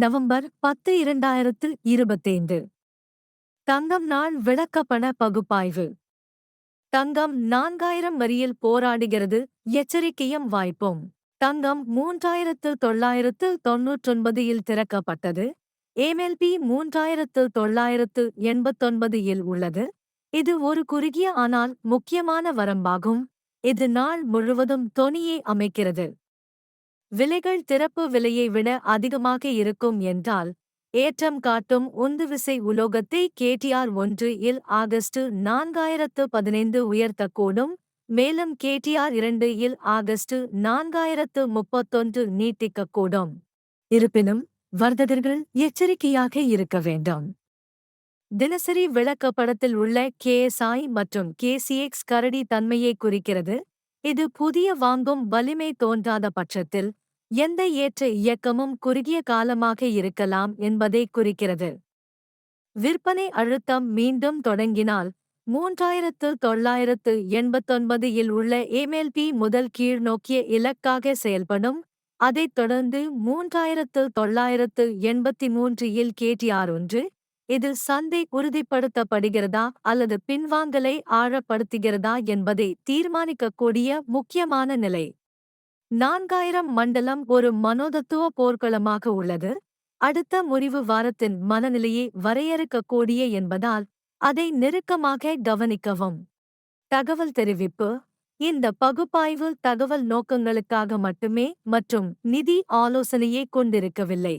November பத்து இரண்டாயிரத்து இருபத்தைந்து. தங்கம் நாள் விளக்கப்பண பகுப்பாய்வு. தங்கம் நான்காயிரம் வரியில் போராடுகிறது எச்சரிக்கையும் வாய்ப்பும். தங்கம் மூன்றாயிரத்து தொள்ளாயிரத்து தொன்னூற்றொன்பதில் திறக்கப்பட்டது ஏமெல்பி மூன்றாயிரத்து தொள்ளாயிரத்து எண்பத்தொன்பது இல் உள்ளது. இது ஒரு குறுகிய ஆனால் முக்கியமான வரம்பாகும். இது நாள் முழுவதும் தொனியை அமைக்கிறது. விலைகள் திறப்பு விலையை விட அதிகமாக இருக்கும் என்றால் ஏற்றம் காட்டும் உந்துவிசை உலோகத்தை கேடிஆர் ஒன்று இல் ஆகஸ்ட் நான்காயிரத்து பதினைந்து உயர்த்தக்கூடும் மேலும் கேடிஆர் இரண்டு இல் ஆகஸ்ட் நான்காயிரத்து முப்பத்தொன்று நீட்டிக்கக்கூடும். இருப்பினும் வர்த்தகர்கள் எச்சரிக்கையாக இருக்க வேண்டும். தினசரி விளக்கப்படத்தில் உள்ள கேஎஸ்ஐ மற்றும் கேசிஎக்ஸ் கரடி தன்மையை குறிக்கிறது. இது புதிய வாங்கும் வலிமை தோன்றாத பட்சத்தில் எந்த ஏற்ற இயக்கமும் குறுகிய காலமாக இருக்கலாம் என்பதை குறிக்கிறது. விற்பனை அழுத்தம் மீண்டும் தொடங்கினால் மூன்றாயிரத்து தொள்ளாயிரத்து எண்பத்தொன்பது இல் உள்ள ஏமெல்பி முதல் கீழ்நோக்கிய இலக்காக செயல்படும். அதைத் தொடர்ந்து மூன்றாயிரத்து தொள்ளாயிரத்து எண்பத்தி மூன்று இல் கேடிஆர் ஒன்று இதில் சந்தை உறுதிப்படுத்தப்படுகிறதா அல்லது பின்வாங்கலை ஆழப்படுத்துகிறதா என்பதை தீர்மானிக்கக்கூடிய முக்கியமான நிலை. நான்காயிரம் மண்டலம் ஒரு மனோதத்துவ போர்க்களமாக உள்ளது. அடுத்த முறிவு வாரத்தின் மனநிலையை வரையறுக்கக்கூடிய என்பதால் அதை நெருக்கமாக கவனிக்கவும். தகவல் தெரிவிப்பு. இந்த பகுப்பாய்வு தகவல் நோக்கங்களுக்காக மட்டுமே மற்றும் நிதி ஆலோசனையை கொண்டிருக்கவில்லை.